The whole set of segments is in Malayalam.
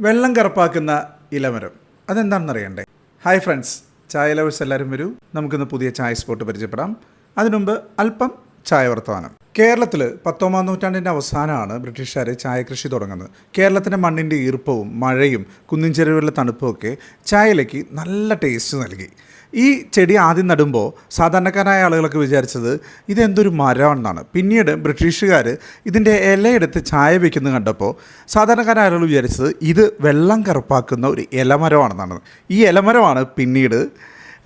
വെള്ളം കറുപ്പാക്കുന്ന ഇലമരം. അതെന്താണെന്ന് അറിയണ്ടേ ഹായ് ഫ്രണ്ട്സ് ചായ ലവേഴ്സ് എല്ലാവരും വരൂ. നമുക്കിന്ന് പുതിയ ചായ സ്പോട്ട് പരിചയപ്പെടാം. അതിനുമുമ്പ് അല്പം ചായ വർത്തമാനം. കേരളത്തിൽ പത്തൊമ്പതാം നൂറ്റാണ്ടിന്റെ അവസാനമാണ് ബ്രിട്ടീഷുകാർ ചായ കൃഷി തുടങ്ങുന്നത്. കേരളത്തിന്റെ മണ്ണിന്റെ ഈർപ്പവും മഴയും കുന്നിൻ ചെരുവിലെ തണുപ്പും ഒക്കെ ചായയിലേക്ക് നല്ല ടേസ്റ്റ് നൽകി. ഈ ചെടി ആദ്യം നടുമ്പോൾ സാധാരണക്കാരായ ആളുകളൊക്കെ വിചാരിച്ചത് ഇതെന്തൊരു മരമാണെന്നാണ്. പിന്നീട് ബ്രിട്ടീഷുകാർ ഇതിന്റെ ഇലയെടുത്ത് ചായ വയ്ക്കുന്നത് കണ്ടപ്പോൾ സാധാരണക്കാരായ ആളുകൾ വിചാരിച്ചത് ഇത് വെള്ളം കറുപ്പാക്കുന്ന ഒരു ഇലമരമാണെന്നാണ്. ഈ ഇലമരമാണ് പിന്നീട്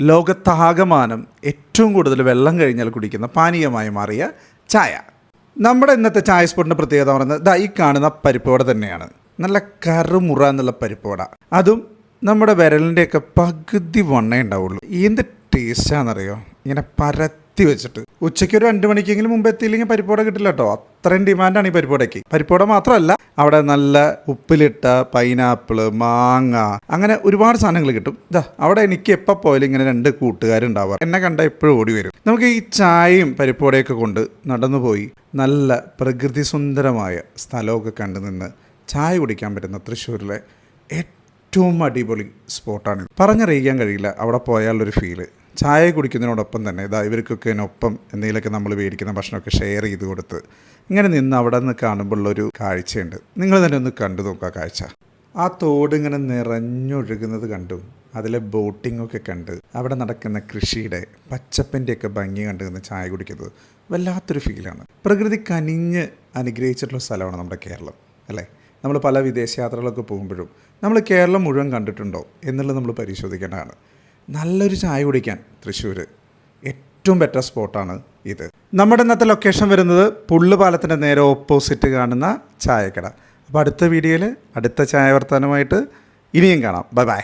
ലോകത്താകമാനം ഏറ്റവും കൂടുതൽ വെള്ളം കഴിഞ്ഞാൽ കുടിക്കുന്ന പാനീയമായി മാറിയ ചായ. നമ്മുടെ ഇന്നത്തെ ചായ സ്പോട്ടിന്റെ പ്രത്യേകത പറയുന്നത് ദാ ഈ കാണുന്ന പരിപ്പോട തന്നെയാണ്. നല്ല കറുമുറ എന്നുള്ള പരിപ്പോട അതും നമ്മുടെ വിരലിന്റെയൊക്കെ പകുതി വണ്ണേ ഉണ്ടാവുള്ളൂ. എന്ത് ടേസ്റ്റാണെന്നറിയോ ഇങ്ങനെ പരത്തി വെച്ചിട്ട് ഉച്ചയ്ക്ക് ഒരു രണ്ട് മണിക്കെങ്കിലും മുമ്പ് എത്തിയില്ലെങ്കിൽ പരിപ്പോട കിട്ടില്ല കേട്ടോ. അത്രയും ഡിമാൻഡാണ് ഈ പരിപ്പോടയ്ക്ക് പരിപ്പോട മാത്രമല്ല അവിടെ നല്ല ഉപ്പിലിട്ട പൈനാപ്പിൾ മാങ്ങ അങ്ങനെ ഒരുപാട് സാധനങ്ങൾ കിട്ടും. ഇതാ അവിടെ എനിക്ക് എപ്പോൾ പോയാലും ഇങ്ങനെ രണ്ട് കൂട്ടുകാരുണ്ടാവുക. എന്നെ കണ്ട എപ്പോഴും ഓടി വരും. നമുക്ക് ഈ ചായയും പരിപ്പോടയൊക്കെ കൊണ്ട് നടന്നു പോയി നല്ല പ്രകൃതി സുന്ദരമായ സ്ഥലമൊക്കെ കണ്ടു നിന്ന് ചായ കുടിക്കാൻ പറ്റുന്ന തൃശ്ശൂരിലെ ഏറ്റവും അടിപൊളി സ്പോട്ടാണ് പറഞ്ഞറിയിക്കാൻ കഴിയില്ല അവിടെ പോയാലുള്ളൊരു ഫീൽ. ചായ കുടിക്കുന്നതിനോടൊപ്പം തന്നെ ഇതാ ഇവർക്കൊക്കെ ഒപ്പം എന്തെങ്കിലുമൊക്കെ നമ്മൾ മേടിക്കുന്ന ഭക്ഷണമൊക്കെ ഷെയർ ചെയ്ത് കൊടുത്ത് ഇങ്ങനെ നിന്ന് അവിടെ നിന്ന് കാണുമ്പോഴുള്ളൊരു കാഴ്ചയുണ്ട്. നിങ്ങൾ തന്നെ ഒന്ന് കണ്ടു നോക്കുക കാഴ്ച. ആ തോട് ഇങ്ങനെ നിറഞ്ഞൊഴുകുന്നത് കണ്ടു അതിലെ ബോട്ടിങ്ങൊക്കെ കണ്ട് അവിടെ നടക്കുന്ന കൃഷിയുടെ പച്ചപ്പിന്റെയൊക്കെ ഭംഗി കണ്ട് നിന്ന് ചായ കുടിക്കുന്നത് വല്ലാത്തൊരു ഫീലാണ് പ്രകൃതി കനിഞ്ഞ് അനുഗ്രഹിച്ചിട്ടുള്ള സ്ഥലമാണ് നമ്മുടെ കേരളം അല്ലേ? നമ്മൾ പല വിദേശയാത്രകളൊക്കെ പോകുമ്പോഴും നമ്മൾ കേരളം മുഴുവൻ കണ്ടിട്ടുണ്ടോ എന്നുള്ളത് നമ്മൾ പരിശോധിക്കേണ്ടതാണ്. നല്ലൊരു ചായ കുടിക്കാൻ തൃശ്ശൂർ ഏറ്റവും ബെറ്റർ സ്പോട്ടാണ് ഇത്. നമ്മുടെ ഇന്നത്തെ ലൊക്കേഷൻ വരുന്നത് പുള്ളുപാലത്തിന്റെ നേരെ ഓപ്പോസിറ്റ് കാണുന്ന ചായക്കട. അപ്പോൾ അടുത്ത വീഡിയോയിൽ അടുത്ത ചായ വർത്തമാനമായിട്ട് ഇനിയും കാണാം. Bye bye